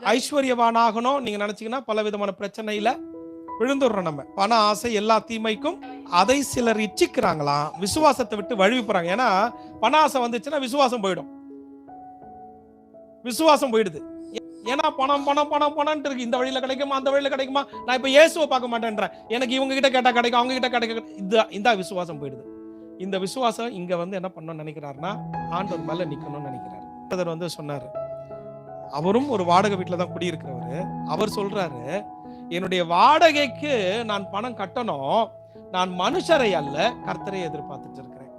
ஐஸ்வர்யவானாகணும். நீங்க நினைச்சீங்கன்னா பல விதமான பிரச்சனையில விழுந்துடுறோம் நம்ம. பண ஆசை எல்லா தீமைக்கும் அதை சிலர் இச்சிக்கிறாங்களாம் விசுவாசத்தை விட்டு வழுவி போறாங்க. ஏன்னா பண ஆசை வந்துச்சுன்னா விசுவாசம் போயிடும். விசுவாசம் போயிடுது. ஏ- ஏன்னா பணம் பணம் பணம் பணம்ட்டு இருக்கு. இந்த வழியில கிடைக்குமா? அந்த வழியில கிடைக்குமா? நான் இப்ப இயேசுவை பார்க்க மாட்டேன்றேன். எனக்கு இவங்க கிட்ட கேட்டா கிடைக்கும் அவங்க கிட்ட கிடைக்க இந்த இந்த விசுவாசம் போயிடுது. இந்த விசுவாசம் இங்க வந்து என்ன பண்ணணும்னு நினைக்கிறாருன்னா ஆண்டவர் மேல நிக்கணும்னு நினைக்கிறார். பிரதர் வந்து சொன்னாரு அவரும் ஒரு வாடகை வீட்டில் தான் குடியிருக்கிறவர். அவர் சொல்றாரு என்னுடைய வாடகைக்கு நான் பணம் கட்டணும். நான் மனுஷரை அல்ல கர்த்தரை எதிர்பார்த்துட்டு இருக்கிறேன்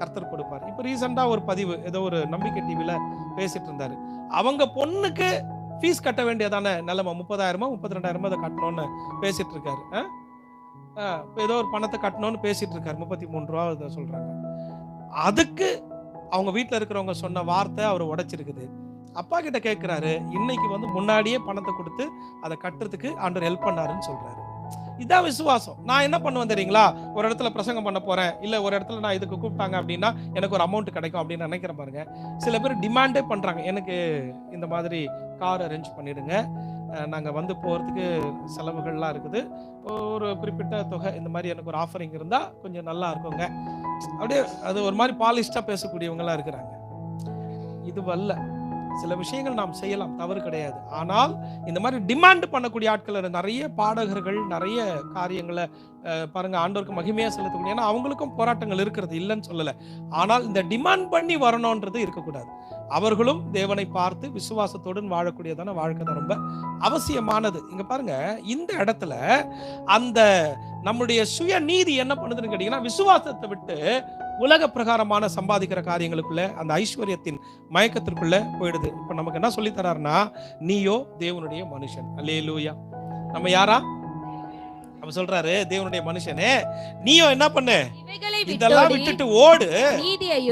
கர்த்தர் கொடுப்பார். இப்போ ரீசெண்டாக ஒரு பதிவு ஏதோ ஒரு நம்பிக்கை டிவியில் பேசிட்டு இருந்தாரு. அவங்க பொண்ணுக்கு ஃபீஸ் கட்ட வேண்டியதான? நிலைமை முப்பதாயிரமோ முப்பத்தி ரெண்டாயிரமோ அதை கட்டணும்னு பேசிட்டு இருக்காரு. ஏதோ ஒரு பணத்தை கட்டணும்னு பேசிட்டு இருக்காரு. முப்பத்தி மூணு ரூபா இதை சொல்றாங்க. அதுக்கு அவங்க வீட்டில் இருக்கிறவங்க சொன்ன வார்த்தை அவர் உடைச்சிருக்குது. அப்பா கிட்ட கேட்கிறாரு இன்னைக்கு வந்து முன்னாடியே பணத்தை கொடுத்து அதை கட்டுறதுக்கு ஆண்டர் ஹெல்ப் பண்ணாருன்னு சொல்றாரு. இதான் விசுவாசம். நான் என்ன பண்ணுவேன் தெரியுங்களா? ஒரு இடத்துல பிரசங்கம் பண்ண போறேன் இல்ல ஒரு இடத்துல நான் இதுக்கு கூப்பிட்டாங்க அப்படின்னா எனக்கு ஒரு அமௌண்ட் கிடைக்கும் அப்படின்னு நினைக்கிறேன் பாருங்க. சில பேர் டிமாண்டே பண்றாங்க. எனக்கு இந்த மாதிரி கார் அரேஞ்ச் பண்ணிடுங்க. நாங்கள் நாங்க வந்து போறதுக்கு செலவுகள்லாம் இருக்குது. ஒரு குறிப்பிட்ட தொகை இந்த மாதிரி எனக்கு ஒரு ஆஃபரிங் இருந்தா கொஞ்சம் நல்லா இருக்குங்க. அப்படியே அது ஒரு மாதிரி பாலிஷ்டா பேசக்கூடியவங்களா இருக்கிறாங்க. இது வல்ல சில விஷயங்கள் நாம் செய்யலாம் தவறு கிடையாது. ஆனால் இந்த மாதிரி டிமாண்ட் பண்ணக்கூடிய ஆட்கள் நிறைய பாடகர்கள் நிறைய காரியங்களை பாருங்க ஆண்டோருக்கு மகிமையாக செலுத்தக்கூடிய ஏன்னா அவங்களுக்கும் போராட்டங்கள் இருக்கிறது இல்லைன்னு சொல்லலை. ஆனால் இந்த டிமாண்ட் பண்ணி வரணும்ன்றது இருக்கக்கூடாது. அவர்களும் தேவனை பார்த்து விசுவாசத்துடன் வாழக்கூடியதான வாழ்க்கை தான் ரொம்ப அவசியமானது. இங்க பாருங்க இந்த இடத்துல அந்த நம்முடைய சுய நீதி என்ன பண்ணுதுன்னு கேட்டீங்கன்னா விசுவாசத்தை விட்டு உலக பிரகாரமான சம்பாதிக்கிற காரியங்களுக்குள்ள அந்த ஐஸ்வர்யத்தின் மயக்கத்திற்குள்ள போயிடுது. இப்ப நமக்கு என்ன சொல்லி தராருன்னா நீயோ தேவனுடைய மனுஷன். அல்லேலூயா. நம்ம யாரா? அப்ப சொல்றாரு தேவனுடைய மனுஷனே நீயோ என்ன பண்ணு? இதெல்லாம் விட்டோடி விட்டுட்டு ஓடு.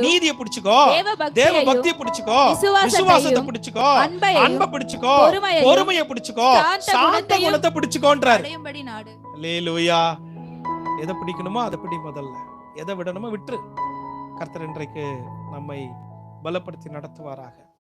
நீதியை பிடிச்சுக்கோ. தேவ பக்தியை பிடிச்சுக்கோ. விசுவாசத்தை பிடிச்சுக்கோ. அன்பை பிடிச்சுக்கோ. பொறுமையை பிடிச்சுக்கோ. சாந்த குணத்தை பிடிச்சுக்கோன்றாரு. நாடு. லேலூயா எதை பிடிக்கணுமோ அதை பிடி முதல்ல. எதை விடணுமோ விட்டுரு. கர்த்தர் இன்றைக்கு நம்மை பலப்படுத்தி நடத்துவாராக.